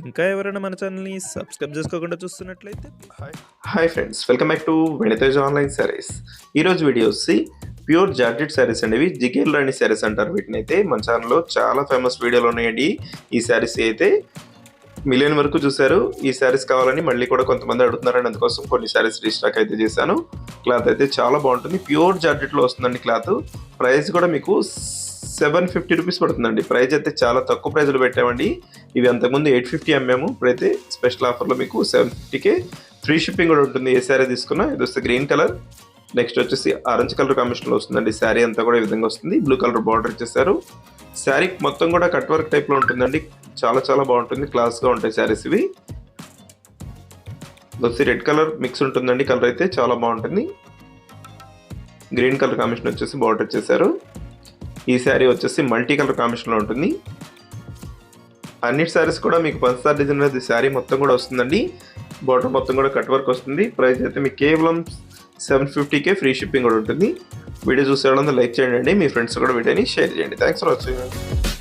ఇంకా ఎవరైనా మన ఛానల్ని సబ్స్క్రైబ్ చేసుకోకుండా చూస్తున్నట్లయితే hi friends welcome back to Venitej online saris ఈరోజు వీడియో వచ్చి ప్యూర్ జార్జెట్ శారీస్ అనేవి జిగేల్ రాణి శారీస్ అంటారు. వీటిని అయితే మన ఛానల్లో చాలా ఫేమస్ వీడియోలు ఉన్నాయండి. ఈ శారీస్ అయితే మిలియన్ వరకు చూశారు. ఈ శారీస్ కావాలని మళ్ళీ కూడా కొంతమంది అడుగుతున్నారని అందుకోసం కొన్ని శారీస్ రీస్టాక్ అయితే చేశాను. క్లాత్ అయితే చాలా బాగుంటుంది. ప్యూర్ జార్జెట్లో వస్తుందండి క్లాత్ ప్రైస్ కూడా మీకు సెవెన్ ఫిఫ్టీ రూపీస్ పడుతుందండి. ప్రైస్ అయితే చాలా తక్కువ ప్రైజ్లో పెట్టామండి. ఇవి అంతకుముందు ఎయిట్ ఫిఫ్టీ అమ్మాము. ఇప్పుడైతే స్పెషల్ ఆఫర్లో మీకు సెవెన్ ఫిఫ్టీకే ఫ్రీ షిప్పింగ్ కూడా ఉంటుంది. ఏ శారీ తీసుకున్నా ఇది వస్తే గ్రీన్ కలర్. నెక్స్ట్ వచ్చేసి ఆరెంజ్ కలర్ కాంబినేషన్లో వస్తుందండి. శారీ అంతా కూడా ఈ విధంగా వస్తుంది. బ్లూ కలర్ బార్డర్ ఇచ్చేసారు శారీ మొత్తం కూడా కట్ వర్క్ టైప్లో ఉంటుందండి. చాలా చాలా బాగుంటుంది. క్లాస్గా ఉంటాయి శారీస్ ఇవి. వచ్చి రెడ్ కలర్ మిక్స్ ఉంటుందండి. కలర్ అయితే చాలా బాగుంటుంది. గ్రీన్ కలర్ కాంబినేషన్ వచ్చేసి బార్డర్ చేశారు ఈ శారీ వచ్చేసి మల్టీ కలర్ కాంబినేషన్లో ఉంటుంది. అన్ని శారీస్ కూడా మీకు పంచదార డిజైన్ అనేది శారీ మొత్తం కూడా వస్తుందండి. బార్డర్ మొత్తం కూడా కట్ వర్క్ వస్తుంది. ప్రైస్ అయితే మీకు కేవలం సెవెన్ ఫిఫ్టీకే ఫ్రీ షిప్పింగ్ కూడా ఉంటుంది. వీడియో చూసేవాళ్ళందరూ లైక్ చేయండి మీ ఫ్రెండ్స్ కూడా వీడియోని షేర్ చేయండి. Thanks for watching.